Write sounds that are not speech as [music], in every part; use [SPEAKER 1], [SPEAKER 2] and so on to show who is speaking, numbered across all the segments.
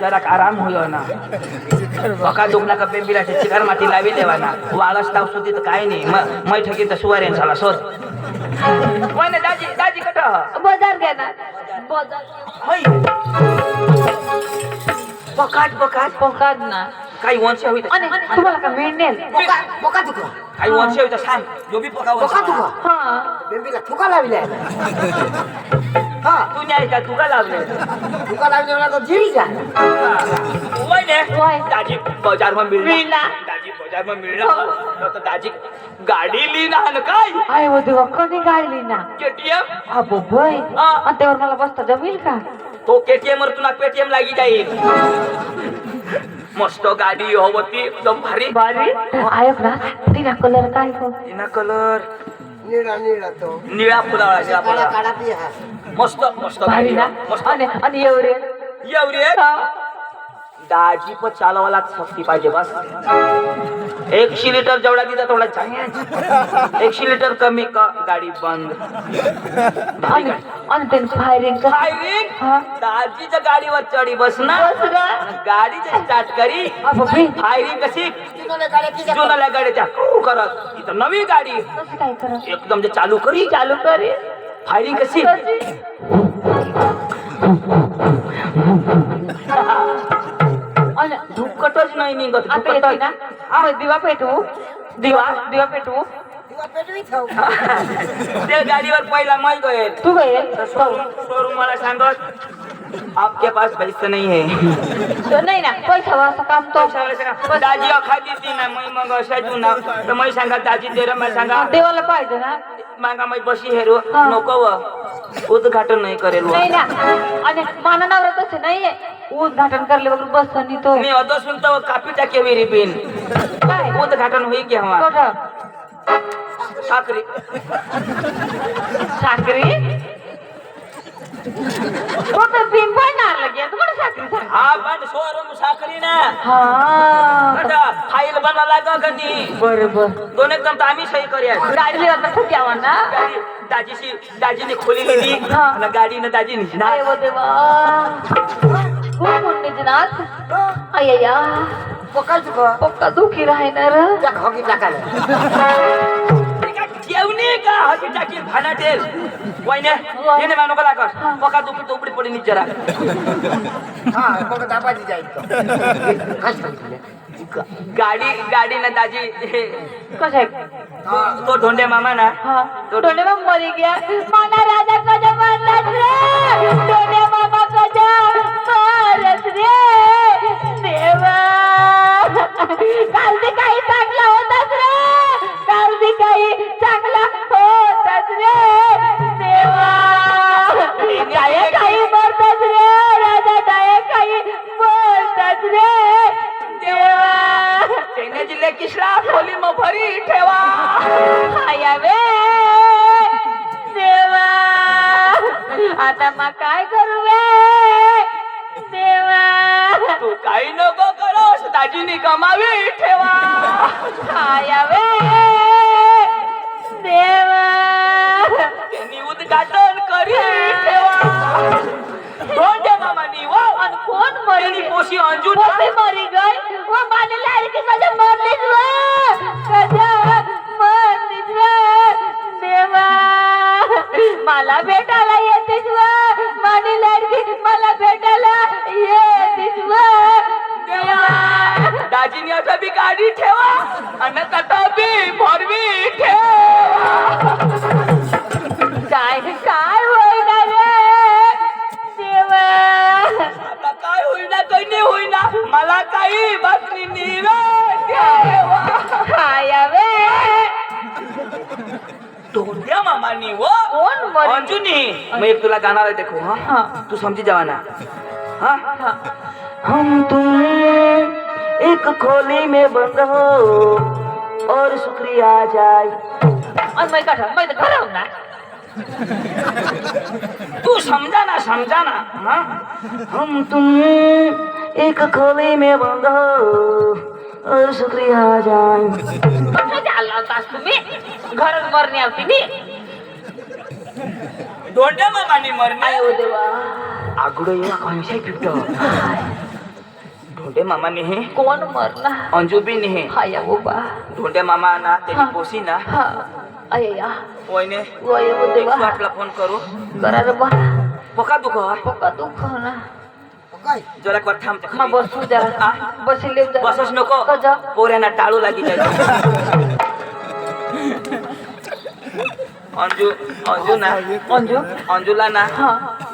[SPEAKER 1] जरा आराम होयो ना. बका दुखना का बेबीला चिकार माती लावी देवाना. वाळस ताव सुधी तर काय नाही. म- ठकी तर सुवारेन झाला सोड. वय दाजी दाजी कट
[SPEAKER 2] बाजार ना
[SPEAKER 1] होय बकाट बकाट.
[SPEAKER 2] पोकाड ना.
[SPEAKER 1] काही वंश होई तर-
[SPEAKER 2] आणि तुम्हाला का मिळेल
[SPEAKER 3] पोका पोका तुका
[SPEAKER 1] काही वंश होई तर सांग. जो बी पका
[SPEAKER 3] पोका
[SPEAKER 1] वंश
[SPEAKER 3] तुका
[SPEAKER 2] हा.
[SPEAKER 3] बेबीला थुका लावलाय. हा
[SPEAKER 1] तू न्याय का तुका लावले
[SPEAKER 3] थुका लावल्यावर तो जिरी जा.
[SPEAKER 1] वय ने?
[SPEAKER 2] वय.
[SPEAKER 1] दाजी बाजार में मिळला.
[SPEAKER 2] मिळला.
[SPEAKER 1] दाजी बाजार में मिळला. हो. तर दाजी गाडी ली ना न काय?
[SPEAKER 2] आहे हो देवा कधी गाडली ना
[SPEAKER 1] केटीएम
[SPEAKER 2] अबो बाई
[SPEAKER 1] हा.
[SPEAKER 2] आणि त्यावर मला बसता जमेल का?
[SPEAKER 1] तो केटीएम वर तुला पेटीएम लागी जाईल. मस्त गाडी होती एकदम भारी.
[SPEAKER 2] बारी ऐक ना तिना कलर काय हो?
[SPEAKER 1] तिना कलर
[SPEAKER 3] निळा निळा तो.
[SPEAKER 1] निळा फुलावळा निळा
[SPEAKER 3] काळा
[SPEAKER 1] फुलावळा
[SPEAKER 3] काळा ती हा
[SPEAKER 1] मस्त मस्त
[SPEAKER 2] भारी
[SPEAKER 1] गाडी
[SPEAKER 2] ना.
[SPEAKER 1] मस्त.
[SPEAKER 2] आणि आणि एवढे?
[SPEAKER 1] एवढी? दाजी पण चालवायला सक्ती पाहिजे बस. एकशे लिटर जेवढा दिला तेवढा एकशे लिटर कमी का? गाडी बंद. भारी
[SPEAKER 2] आणि
[SPEAKER 1] गाडी.
[SPEAKER 2] आणि त्याने फायरिंग
[SPEAKER 1] फायरिंग. दाजीच्या गाडीवर चढी बस ना. गाडीची स्टार्ट करी. फायरिंग कशी?
[SPEAKER 3] जुन्या
[SPEAKER 1] जुनाल्या गाडीच्या करत इथं नवी गाडी. एकदम जे चालू करी.
[SPEAKER 2] चालू करे.
[SPEAKER 1] फायरिंग कशी
[SPEAKER 2] आणि
[SPEAKER 1] धुकटच नाही निघत
[SPEAKER 2] आता येते ना. मग दिवा पेटवू. दिवा दिवा पेटवू. [laughs]
[SPEAKER 1] त्या गाडीवर पहिला मै गए
[SPEAKER 2] तू गईल
[SPEAKER 1] शोरूम मला सांगत आपके पास पैसे नहीं है।
[SPEAKER 2] तो नाही ना पैसा वाचा काम तो
[SPEAKER 1] दाजी अखादी ती ना मै मग अशा देऊ ना तर मै सांगा दाजी दे मै सांगा।
[SPEAKER 2] देवाला पाहिजे ना।
[SPEAKER 1] मागा मै बशी हेरू
[SPEAKER 2] हा.
[SPEAKER 1] नको व उद्घाटन नाही करेल व.
[SPEAKER 2] नाही ना आणि माना नवरा तसे नाहीये उद्घाटन करले बघ बस आणि तो
[SPEAKER 1] मी अदो सुनतो कापी टाके विरी बिन।
[SPEAKER 2] काय?
[SPEAKER 1] उद्घाटन होई की हवा।
[SPEAKER 2] कुठं
[SPEAKER 1] साखरी।
[SPEAKER 2] साखरी?
[SPEAKER 1] हा पण शोरूम साखरी ना.
[SPEAKER 2] हा.
[SPEAKER 1] फाईल बना लागा कधी
[SPEAKER 2] बरोबर
[SPEAKER 1] दोन एकदम तर आम्ही सही करूया.
[SPEAKER 2] गाडी आता ठुक्यावा ना?
[SPEAKER 1] गाडी दाजीशी दाजीने खोली दिली
[SPEAKER 2] हा.
[SPEAKER 1] आणि गाडीनं दाजी निघणार
[SPEAKER 2] काय वो देवा खूप पुण्यचे नाथ अय्या
[SPEAKER 3] पोका तुका
[SPEAKER 2] पक्का दुखी राहणार.
[SPEAKER 3] हॉकी टाकायला. [laughs]
[SPEAKER 1] जेवणी का? हकी टाकी भानाटेल वहिने का पका दुखी टोपडी पडी नी
[SPEAKER 3] हा मग दाबाजी तो काय सांगितलं
[SPEAKER 1] गाडी गाडीनं दाजी. हे,
[SPEAKER 2] कसं आहे
[SPEAKER 1] तो धोंडे मामा ना.
[SPEAKER 2] हा. टोले मग मरी गया. माना राजा कजा मारलास रे टोले मामा कजा मारत आता मग काय करू वे देवा
[SPEAKER 1] तू काही नको करोस दाजीने कमावी ठेवा
[SPEAKER 2] हायावे देवा
[SPEAKER 1] त्यांनी उद्घाटन करी ठेवा धोंडे मामानी वा
[SPEAKER 2] आणि कोण
[SPEAKER 1] त्यांनी
[SPEAKER 2] मरी
[SPEAKER 1] पोशी अंजून काही बातमी
[SPEAKER 2] हायावे
[SPEAKER 1] धोंड्या मामानी व.
[SPEAKER 2] कोण मरी
[SPEAKER 1] अंजुनी मैं एक तुला गाना देखो हाँ?
[SPEAKER 2] हाँ.
[SPEAKER 1] तू समझी जावाना हाँ?
[SPEAKER 2] हाँ.
[SPEAKER 1] हम तुम एक खोली में बंद हो और शुक्रिया जाए
[SPEAKER 2] आणि मैं कठा मैं तर खरं ना
[SPEAKER 1] तू समझा ना समझा ना हाँ? हम तुम एक खोली में बंद हो। और शुक्रिया जाए
[SPEAKER 2] कसं झालं होतास तुम्ही? घरात मरणी होती नी
[SPEAKER 1] धोंड्या मामानी मरणे
[SPEAKER 2] आयो देवा।
[SPEAKER 1] आगुडो येवा कोणशाय पिट्टो धोंडे मामा नेहे।
[SPEAKER 2] कोण मरला
[SPEAKER 1] अंजू बी नेहे।
[SPEAKER 2] हाया उभा
[SPEAKER 1] धोंडे मामा ना त्याची
[SPEAKER 2] हा.
[SPEAKER 1] पोसी ना।
[SPEAKER 2] हा। अय्या
[SPEAKER 1] वयने
[SPEAKER 2] वय देवा।
[SPEAKER 1] वाटला फोन करू।
[SPEAKER 2] करा रे बा
[SPEAKER 1] पका दुख
[SPEAKER 2] पका दुःख ना।
[SPEAKER 1] जरा थांब
[SPEAKER 2] मग बसू जरा बसले जरा
[SPEAKER 1] बसच नको
[SPEAKER 2] कजा
[SPEAKER 1] पोऱ्यांना टाळू लागी जायचं अंजू अंजू ना
[SPEAKER 2] अंजू
[SPEAKER 1] अंजूला ना
[SPEAKER 2] हा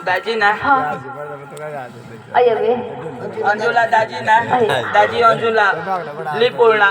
[SPEAKER 1] दाजी ना अंजूला दाजी ना. दाजी अंजूला लिपोळना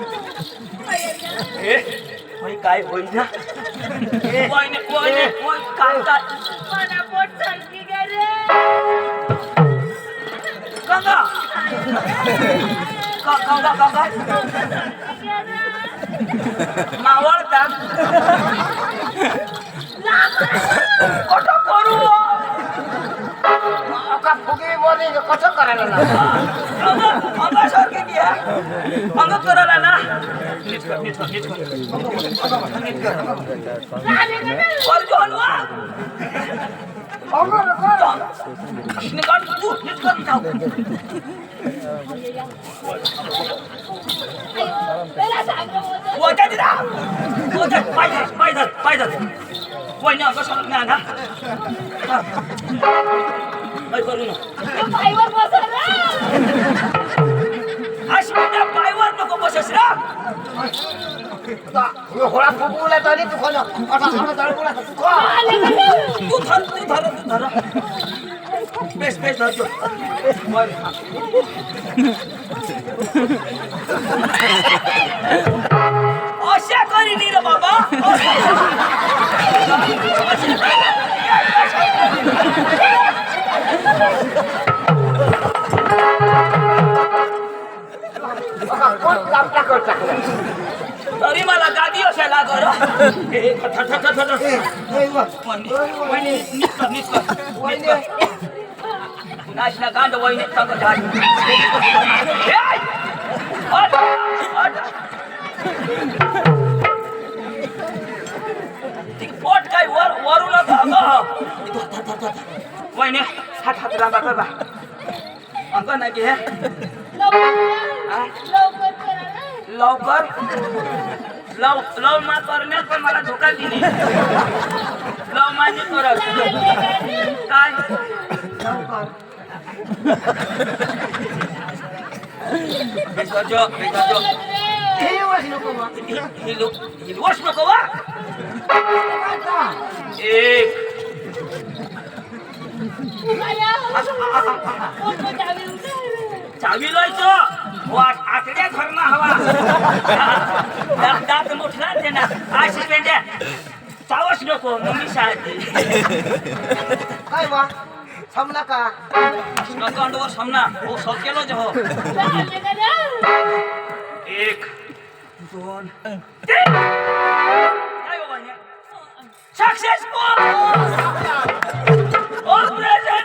[SPEAKER 1] रे बाबा बघा, कोण लापटा कर
[SPEAKER 3] टाकलं? तरी
[SPEAKER 1] मला ಮುಖ ಬುಗಿ ಬೋದಿ ಕೊಚ್ಚ ಕರಲ್ಲ ಮಂಗ
[SPEAKER 3] ಕರಲ್ಲ पायदल पायदल पायदल होइन
[SPEAKER 1] कसो ना गादी असायला कर हे थ- थ- थ- थ- थ- थ.
[SPEAKER 3] ए, वा.
[SPEAKER 1] वहिनी, वहिनी, नीट कर, नीट कर, नीट कर. नाचना गांड वहिनी सांग झाड. ए! हट, हट. ती पोट काय वर अगं वहिनी हात हात रांगा कर बा अंग नाही घे हा? लवकर लव लव मा करण्यात पण मला धोका दिली लव माझी करत काय बेसाजो बेसाजो
[SPEAKER 3] हे वाज नको बा.
[SPEAKER 1] हिलू हिलवश नको वा एक चावी लायचो. वाट आतड्या धरणं हवा. दात दात मोठला ते ना अशी पेंड्या. चावच नको मम्मी शाळेत
[SPEAKER 3] काय बा? थांबला का?
[SPEAKER 1] नकांडवर सामना हो सब केलो जे हो. एक दोन तीन. काय हो बान्या सक्सेसफुल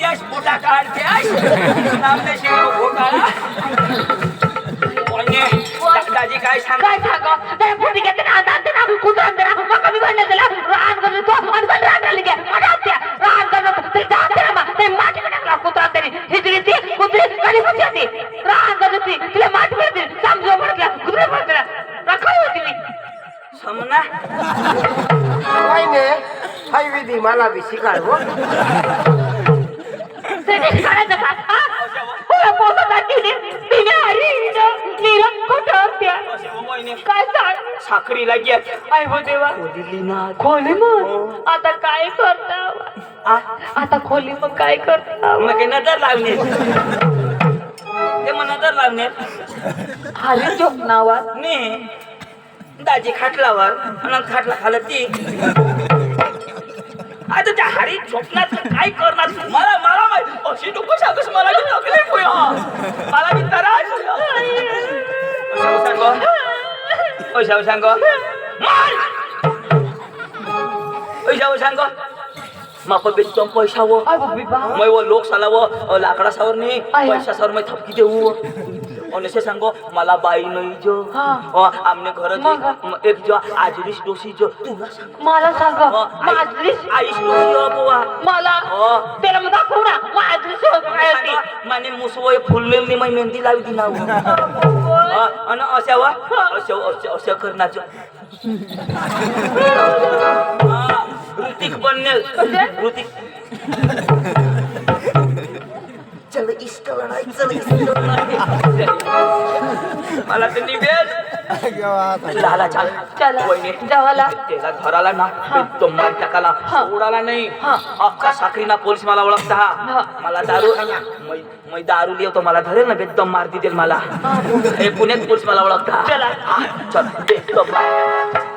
[SPEAKER 1] काढत्यास नामने शेव घोटाळा वहिनी, दा- दाजी काय सांग
[SPEAKER 2] काय सांगा त्या पोटी घेते ना दाते ना कुत्रान दे ना मग मी म्हणलं त्याला रान करतो तो आणि पण रान झाली घ्या मला त्या रान करतो ते जाते ना ते माटी टाकला कुत्रान तरी हिजरी ती कुत्री खाली बसली होती रांगत होती तिला माठ पडते समजू म्हटलं कुत्रे पडते राखावी होती मी
[SPEAKER 1] समना
[SPEAKER 3] वहिने हाय विधी मला बी शिकाळ हो
[SPEAKER 2] त्याने काढायचं काय सांग
[SPEAKER 1] साखरीला घ्या
[SPEAKER 2] आई हो देवा.
[SPEAKER 1] दिली ना
[SPEAKER 2] खोली मग. आता काय करता आता खोली मग काय करता
[SPEAKER 1] मग नजर लावणे ते मग नजर लावणे
[SPEAKER 2] हरी चोप नावात
[SPEAKER 1] ने. दाजी खाटलावर. आणि खाटला खालत. ती आता त्या हारी झोपणार काय करणार मला मला माहीत अशी नको सांगस मला बी तकलीफ होय हा. मला बी त्रास होय. सांगो ओशाव सांगो ओशाव सांगो माप बेचतो पैसा वो
[SPEAKER 2] आई बाबी बा
[SPEAKER 1] मै वो लोक साला वो अ, लाकडा सावर नाही
[SPEAKER 2] आया.
[SPEAKER 1] पैसा सावर मै थपकी देऊ असे सांगो मला बाई नाही जो।
[SPEAKER 2] हा.
[SPEAKER 1] आमने घर? एक जो आजरीस डोसी जो। तुला सांग
[SPEAKER 2] मला सांग
[SPEAKER 1] अ, आई-
[SPEAKER 2] माझी
[SPEAKER 1] आईस डोसी हो बुवा
[SPEAKER 2] मला।
[SPEAKER 1] हो.
[SPEAKER 2] त्याला मग दाखव ना काय होती
[SPEAKER 1] माने मुसवय फुलमेल मी मै मेहंदी लावी दिना आणि अशा वा। अशा करण्याचं हा, ऋतिक बनेल ऋतिक। चल इश्क लढाई चल इश्क लढाई. मला तर निवेद लाला चाल
[SPEAKER 2] चला
[SPEAKER 1] वहिनी
[SPEAKER 2] जावाला.
[SPEAKER 1] त्याला धराला ना तो मार टाकाला. सोडाला नाही. अख्खा साखरीना पोलीस मला ओळखता.
[SPEAKER 2] हा.
[SPEAKER 1] मला दारू मै- मै दारू लिहितो मला धरेल ना बेदम मार देतील मला. हे. पुण्यात पोलीस मला ओळखता.
[SPEAKER 2] चला.
[SPEAKER 1] चल बेदम मार